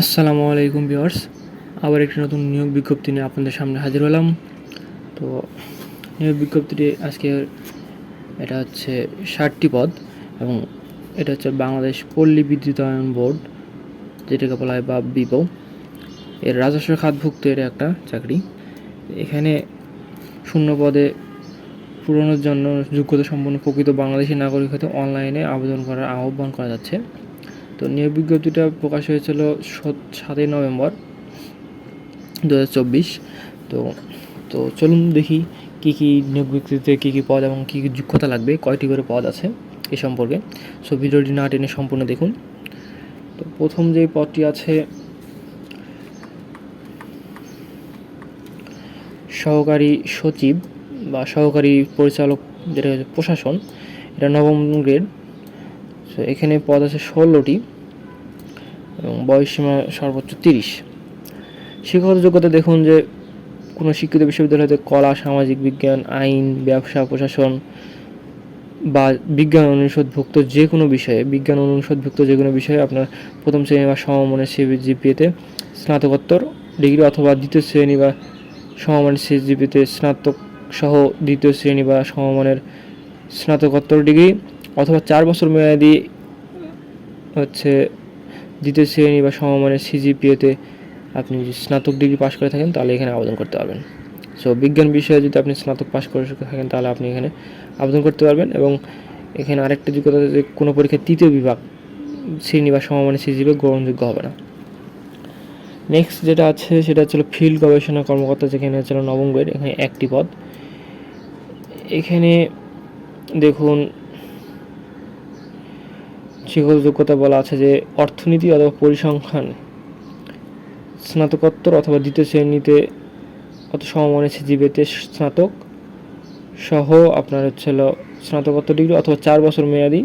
আসসালামু আলাইকুম ভিউয়ার্স। আবার একটি নতুন নিয়োগ বিজ্ঞপ্তি নিয়ে আপনাদের সামনে হাজির হলাম। তো, নিয়োগ বিজ্ঞপ্তিটি আজকে এটা হচ্ছে ষাটটি পদ এবং এটা হচ্ছে বাংলাদেশ পল্লী বিদ্যুতায়ন বোর্ড, যেটাকে বলা হয় বা বিপো। এর রাজস্ব খাতভুক্ত এর একটা চাকরি। এখানে শূন্য পদে পূরণের জন্য যোগ্যতা সম্পন্ন প্রকৃত বাংলাদেশি নাগরিক হতে অনলাইনে আবেদন করার আহ্বান করা যাচ্ছে। তো নিয়োগ বিজ্ঞপ্তিটা প্রকাশ হয়েছিল সত- সাতই নভেম্বর দু হাজার চব্বিশ। তো তো চলুন দেখি কী কী নিয়োগ বিজ্ঞপ্তিতে কী কী পদ এবং কী কী যোগ্যতা লাগবে, কয়টি করে পদ আছে এ সম্পর্কে। সো ভিডিওটি না টেনে সম্পূর্ণ দেখুন। তো প্রথম যে পদটি আছে, সহকারী সচিব বা সহকারী পরিচালক, যেটা প্রশাসন, এটা নবম গ্রেড। সো এখানে পদ আছে ষোলোটি এবং বয়সসীমা সর্বোচ্চ তিরিশ। শিক্ষাগত যোগ্যতা দেখুন যে কোনো শিক্ষিত বিশ্ববিদ্যালয়তে কলা, সামাজিক বিজ্ঞান, আইন, ব্যবসা, প্রশাসন বা বিজ্ঞান অনুষদভুক্ত যে কোনো বিষয়ে, বিজ্ঞান অনুষদভুক্ত যে কোনো বিষয়ে আপনার প্রথম শ্রেণি বা সমমানের সিজিপিএতে স্নাতকোত্তর ডিগ্রি অথবা দ্বিতীয় শ্রেণি বা সমমানের সিজিপিতে স্নাতক সহ দ্বিতীয় শ্রেণি বা সমমানের স্নাতকোত্তর ডিগ্রি। অথবা চার বছর মেয়াদি হচ্ছে দ্বিতীয় শ্রেণি বা সমমানের সিজিপিএতে আপনি যদি স্নাতক ডিগ্রি পাশ করে থাকেন, তাহলে এখানে আবেদন করতে পারবেন। সো বিজ্ঞান বিষয়ে যদি আপনি স্নাতক পাশ করে থাকেন, তাহলে আপনি এখানে আবেদন করতে পারবেন এবং এখানে আরেকটা যোগ্যতা যে কোনো পরীক্ষায় তৃতীয় বিভাগ শ্রেণি বা সমমানের সিজিপি গ্রহণযোগ্য হবে না। নেক্সট যেটা আছে, সেটা হচ্ছিল ফিল্ড গবেষণা কর্মকর্তা, যেখানে হচ্ছিল নবম গ্রেড এখানে একটি পদ। এখানে দেখুন শিক্ষক যোগ্যতা বলা আছে যে অর্থনীতি অথবা পরিসংখ্যান, স্নাতকোত্তর অথবা দ্বিতীয় শ্রেণীতে অত সমমানের সিজিবিতে স্নাতক সহ আপনার হচ্ছে স্নাতকোত্তর ডিগ্রি অথবা চার বছর মেয়াদি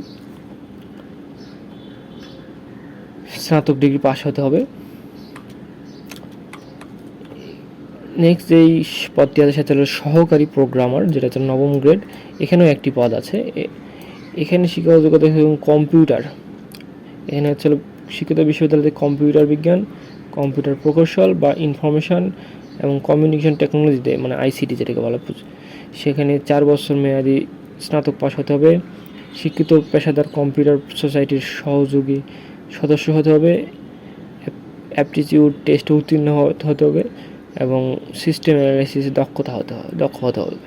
স্নাতক ডিগ্রি পাস হতে হবে। নেক্সট যেই পদটি আছে সেটা হলো সহকারী প্রোগ্রামার যেটা হচ্ছে নবম গ্রেড এখানেও একটি পদ আছে। এখানে শিক্ষাগত যোগ্যতা কম্পিউটার। এখানে হচ্ছে শিক্ষিত বিশ্ববিদ্যালয়তে কম্পিউটার বিজ্ঞান, কম্পিউটার প্রকৌশল বা ইনফরমেশন এবং কমিউনিকেশন টেকনোলজিতে মানে আইসিটি যেটাকে বলা সেখানে চার বছর মেয়াদি স্নাতক পাশ হতে হবে। শিক্ষিত পেশাদার কম্পিউটার সোসাইটির সহযোগী সদস্য হতে হবে। অ্যাপটিটিউড টেস্টে উত্তীর্ণ হতে হতে হবে এবং সিস্টেম অ্যানালাইসিসে দক্ষতা হতে হবে দক্ষ হতে হবে।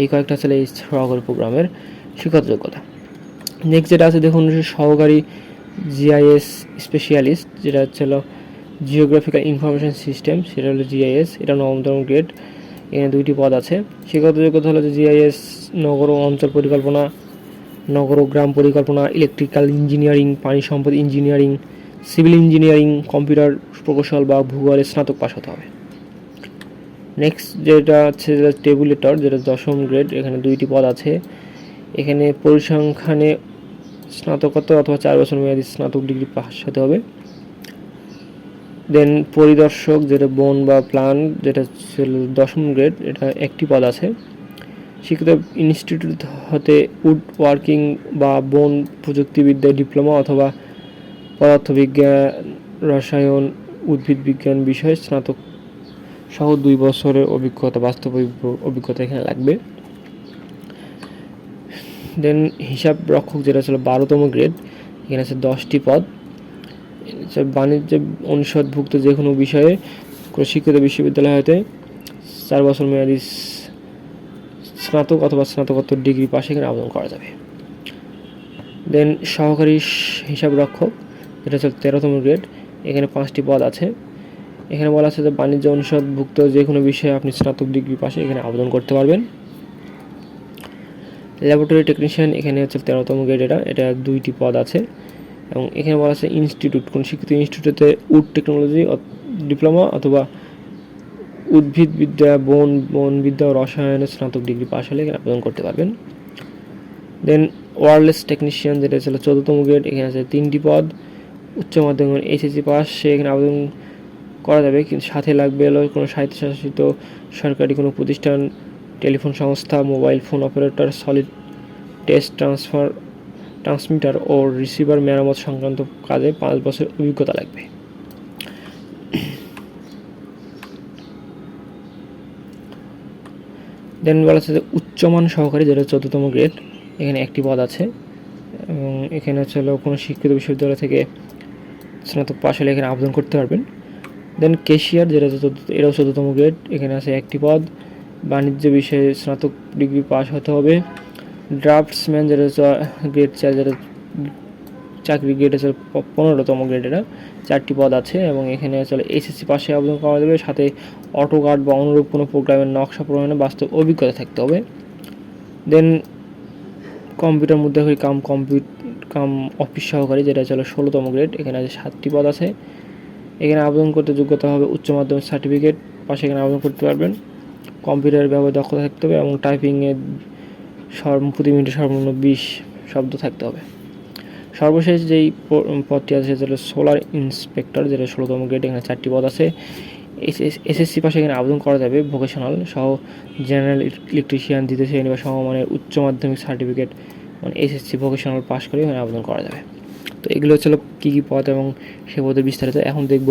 এই কয়েকটা ছিল এই সহকারী প্রোগ্রামের। শিক্ষাগত যোগ্যতা নেক্সট যেটা আছে, দেখুন সহকারী জিআইএস স্পেশালিস্ট যেটা হচ্ছে হলো জিওগ্রাফিক্যাল ইনফরমেশন সিস্টেম সেটা হলো জিআইএস এটা নবমতম গ্রেড এখানে দুইটি পদ আছে। শিক্ষাগত যোগ্যতা হলো যে জিআইএস নগর ও অঞ্চল পরিকল্পনা, নগর ও গ্রাম পরিকল্পনা ইলেকট্রিক্যাল ইঞ্জিনিয়ারিং পানি সম্পদ ইঞ্জিনিয়ারিং সিভিল ইঞ্জিনিয়ারিং কম্পিউটার প্রকৌশল বা ভূগোলে স্নাতক পাশ হতে হবে। নেক্সট যেটা হচ্ছে টেবুলেটর যেটা দশম গ্রেড এখানে দুইটি পদ আছে। এখানে পরিসংখ্যানে স্নাতকোত্তর অথবা চার বছর মেয়াদি স্নাতক ডিগ্রি পাস হতে হবে। দেন পরিদর্শক যেটা বন বা প্ল্যান যেটা ছিল দশম গ্রেড, এটা একটি পদ আছে। শিক্ষিত ইনস্টিটিউট হতে উড ওয়ার্কিং বা বন প্রযুক্তিবিদ্যায় ডিপ্লোমা অথবা পদার্থবিজ্ঞান, রসায়ন, উদ্ভিদ বিজ্ঞান বিষয়ে স্নাতক সহ দুই বছরের অভিজ্ঞতা, বাস্তব অভিজ্ঞতা এখানে লাগবে। দেন হিসাব রক্ষক যেটা ছিল বারোতম গ্রেড, এখানে আছে দশটি পদ। বাণিজ্য অনুষদভুক্ত যে কোনো বিষয়ে শিক্ষিত বিশ্ববিদ্যালয় হতে চার বছর মেয়াদি স্নাতক অথবা স্নাতকোত্তর ডিগ্রি পাশে এখানে আবেদন করা যাবে। দেন সহকারী হিসাব রক্ষক, যেটা হচ্ছে তেরোতম গ্রেড, এখানে পাঁচটি পদ আছে। এখানে বলা আছে যে বাণিজ্য অনুষদভুক্ত যে কোনো বিষয়ে আপনি স্নাতক ডিগ্রি পাশে এখানে আবেদন করতে পারবেন। ল্যাবরেটরি টেকনিশিয়ান এখানে হচ্ছে তেরোতম গ্রেড এটা এটা দুইটি পদ আছে। এবং এখানে বলা আছে ইনস্টিটিউট কোন শিক্ষিত ইনস্টিটিউটে উড টেকনোলজি ডিপ্লোমা অথবা উদ্ভিদবিদ্যা বন বনবিদ্যা ও রসায়নের স্নাতক ডিগ্রি পাশ হলে এখানে আবেদন করতে পারবেন। দেন ওয়ারলেস টেকনিশিয়ান যেটা ছিল চতুর্থম গ্রেড এখানে আছে তিনটি পদ। উচ্চ মাধ্যমিক এইচএসসি পাস সে এখানে আবেদন করা যাবে। কিন্তু সাথে লাগবে হলো কোনো স্বায়ত্তশাসিত সরকারি কোনো প্রতিষ্ঠান টেলিফোন সংস্থা, mobile phone operator, solid test transfer, transmitter ও রিসিভার মেরামত সংক্রান্ত কাজে পাঁচ বছর অভিজ্ঞতা লাগবে। দেন বলা আছে যে উচ্চমান সহকারী, যেটা চতুর্থতম গ্রেড, এখানে একটি পদ আছে। এবং এখানে হচ্ছে হলো কোনো শিক্ষিত বিশ্ববিদ্যালয় থেকে স্নাতক পাশ হলে এখানে আবেদন করতে পারবেন। দেন কেশিয়ার, যেটা চতুর্থ, এটাও চতুর্থম গ্রেড, এখানে আছে একটি পদ। বাণিজ্য বিষয়ে স্নাতক ডিগ্রি পাস হতে হবে। ড্রাফটসম্যান হচ্ছে গ্রেড চার যেটা চাকরি গ্রেড প- পনেরোতম গ্রেড এটা চারটি পদ আছে এবং এখানে চলে এসএসসি পাশে আবেদন করা যাবে। সাথে অটো কার্ড বা অনুরূপ কোনো প্রোগ্রামের নকশা প্রমাণে বাস্তব অভিজ্ঞতা থাকতে হবে। দেন কম্পিউটার মধ্যে হয়ে কাম কম্পিউট কাম অফিস সহকারী, যেটা চলে ষোলোতম গ্রেড এখানে আছে সাতটি পদ আছে। এখানে আবেদন করতে যোগ্যতা হবে উচ্চ মাধ্যমিক সার্টিফিকেট পাশে এখানে আবেদন করতে পারবেন। কম্পিউটার ব্যবহার দক্ষতা থাকতে হবে এবং টাইপিংয়ে সর্ব, প্রতি মিনিটে সর্বনিম্ন বিশ শব্দ থাকতে হবে। সর্বশেষ যেই পদটি আছে সেটা হলো সোলার ইন্সপেক্টর যেটা ষোলোতম গ্রেড এখানে চারটি পদ আছে। এস এসএসসি পাশে এখানে আবেদন করা যাবে ভোকেশনাল সহ জেনারেল ইলেকট্রিশিয়ান দ্বিতীয় শ্রেণি বা সমমানের উচ্চ মাধ্যমিক সার্টিফিকেট মানে এসএসসি ভোকেশনাল পাস করে এখানে আবেদন করা যাবে। তো এগুলো হচ্ছিল কী কী পদ এবং সে পদের বিস্তারিত। এখন দেখব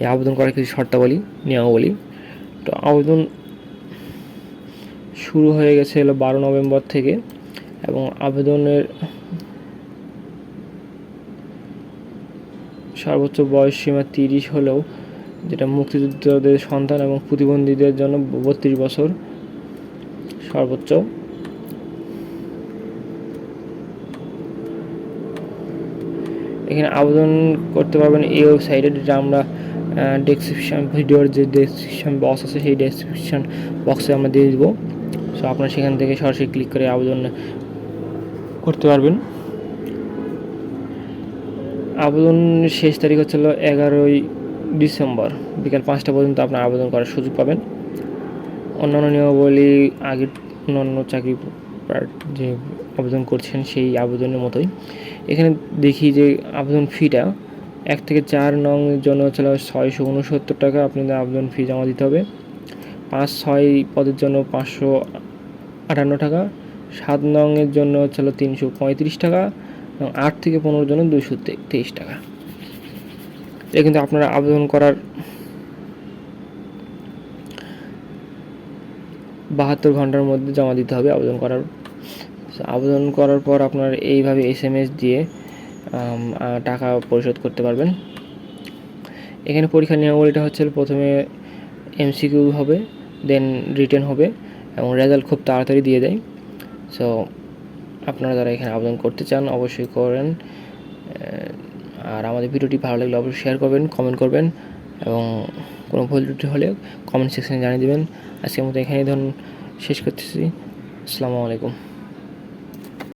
এই আবেদন করার কিছু শর্তাবলী, নিয়মাবলী। তো আবেদন শুরু হয়ে গেছে হলো বারো নভেম্বর থেকে এবং আবেদনের সর্বোচ্চ বয়স সীমা তিরিশ হলেও যেটা মুক্তিযোদ্ধাদের সন্তান এবং প্রতিবন্ধীদের জন্য বত্রিশ বছর সর্বোচ্চ। এখানে আবেদন করতে পারবেন এই ওয়েবসাইটে যেটা আমরা ডেসক্রিপশন ভিডিওর যে ডেসক্রিপশন বক্স আছে, সেই ডেসক্রিপশন বক্সে আমরা দিয়ে দিব। সো আপনারা সেখান থেকে সরাসরি ক্লিক করে আবেদন করতে পারবেন। আবেদন শেষ তারিখ হচ্ছে হলো এগারোই ডিসেম্বর, বিকাল পাঁচটা পর্যন্ত আপনার আবেদন করার সুযোগ পাবেন। অন্যান্য নিয়মাবলী, আগের অন্যান্য চাকরি যে আবেদন করছেন সেই আবেদনের মতোই। এখানে দেখি যে আবেদন ফিটা এক থেকে চার নং জন্য হচ্ছে ছয়শো উনসত্তর টাকা। আপনাদের আবেদন ফি জমা দিতে হবে। পাঁচ ছয় পদের জন্য পাঁচশো আটান্ন টাকা। সাত নং এর জন্য হচ্ছে তিনশো পঁয়ত্রিশ টাকা এবং আট থেকে পনেরোর জন্য দুশো তেইশ টাকা। এটা কিন্তু আপনারা আবেদন করার বাহাত্তর ঘণ্টার মধ্যে জমা দিতে হবে আবেদন করার। আবেদন করার পর আপনার এইভাবে এস এম এস দিয়ে টাকা পরিশোধ করতে পারবেন। এখানে পরীক্ষার নিয়মাবলীটা হচ্ছে প্রথমে এমসিকিউ হবে দেন রিটেন হবে এবং রেজাল্ট খুব তাড়াতাড়ি দিয়ে দেয়। সো আপনারা যারা এখানে আবেদন করতে চান অবশ্যই করেন। আর আমাদের ভিডিওটি ভালো লাগলে অবশ্যই শেয়ার করবেন কমেন্ট করবেন এবং কোনো ভুল ত্রুটি হলে কমেন্ট সেকশনে জানিয়ে দেবেন। আজকের মতো এখানেই ধরুন, শেষ করতেছি। আসসালামু আলাইকুম।